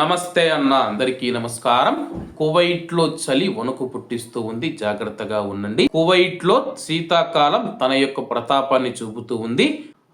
నమస్తే అన్న అందరికీ నమస్కారం. కువైట్లో చలి వణుకు పుట్టిస్తూ ఉంది. జాగ్రత్తగా ఉండండి. కువైట్లో శీతాకాలం తన యొక్క ప్రతాపాన్ని చూపుతూ ఉంది.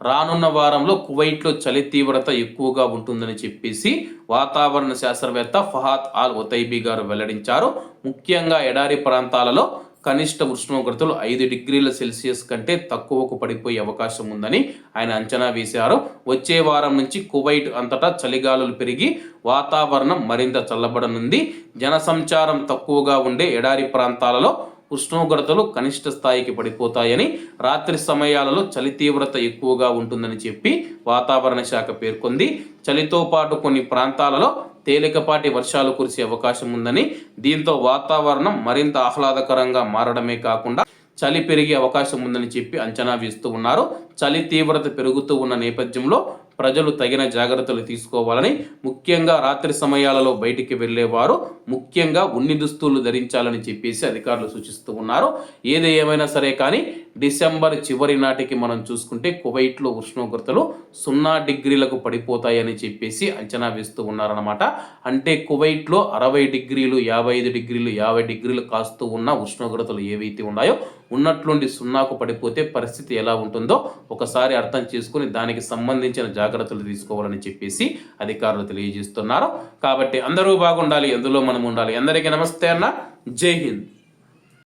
రానున్న వారంలో కువైట్లో చలి తీవ్రత ఎక్కువగా ఉంటుందని చెప్పేసి వాతావరణ శాస్త్రవేత్త ఫహాద్ ఆల్ ఒతైబీ గారు వెల్లడించారు. ముఖ్యంగా ఎడారి ప్రాంతాలలో కనిష్ట ఉష్ణోగ్రతలు ఐదు డిగ్రీల సెల్సియస్ కంటే తక్కువకు పడిపోయే అవకాశం ఉందని ఆయన అంచనా వేశారు. వచ్చే వారం నుంచి కువైట్ అంతటా చలిగాలులు పెరిగి వాతావరణం మరింత చల్లబడనుంది. జనసంచారం తక్కువగా ఉండే ఎడారి ప్రాంతాలలో ఉష్ణోగ్రతలు కనిష్ట స్థాయికి పడిపోతాయని రాత్రి సమయాలలో చలి తీవ్రత ఎక్కువగా ఉంటుందని చెప్పి వాతావరణ శాఖ పేర్కొంది. చలితో పాటు కొన్ని ప్రాంతాలలో తేలికపాటి వర్షాలు కురిసే అవకాశం ఉందని దీంతో వాతావరణం మరింత ఆహ్లాదకరంగా మారడమే కాకుండా చలి పెరిగే అవకాశం ఉందని చెప్పి అంచనా వేస్తూ ఉన్నారు. చలి తీవ్రత పెరుగుతూ ఉన్న నేపథ్యంలో ప్రజలు తగిన జాగ్రత్తలు తీసుకోవాలని ముఖ్యంగా రాత్రి సమయాలలో బయటికి వెళ్ళేవారు ముఖ్యంగా ఉన్ని దుస్తులు ధరించాలని చెప్పేసి అధికారులు సూచిస్తూ ఉన్నారు. ఏది ఏమైనా సరే కానీ డిసెంబర్ చివరి నాటికి మనం చూసుకుంటే కువైట్లో ఉష్ణోగ్రతలు సున్నా డిగ్రీలకు పడిపోతాయని చెప్పేసి అంచనా వేస్తూ ఉన్నారన్నమాట. అంటే కువైట్లో అరవై డిగ్రీలు యాభై ఐదు డిగ్రీలు యాభై డిగ్రీలు కాస్తూ ఉన్న ఉష్ణోగ్రతలు ఏవైతే ఉన్నాయో ఉన్నట్లుండి సున్నాకు పడిపోతే పరిస్థితి ఎలా ఉంటుందో ఒకసారి అర్థం చేసుకుని దానికి సంబంధించిన జాగ్రత్తలు తీసుకోవాలని చెప్పేసి అధికారులు తెలియజేస్తున్నారు. కాబట్టి అందరూ బాగుండాలి ఎందులో మనం ఉండాలి? అందరికీ నమస్తే అన్న. జై హింద్.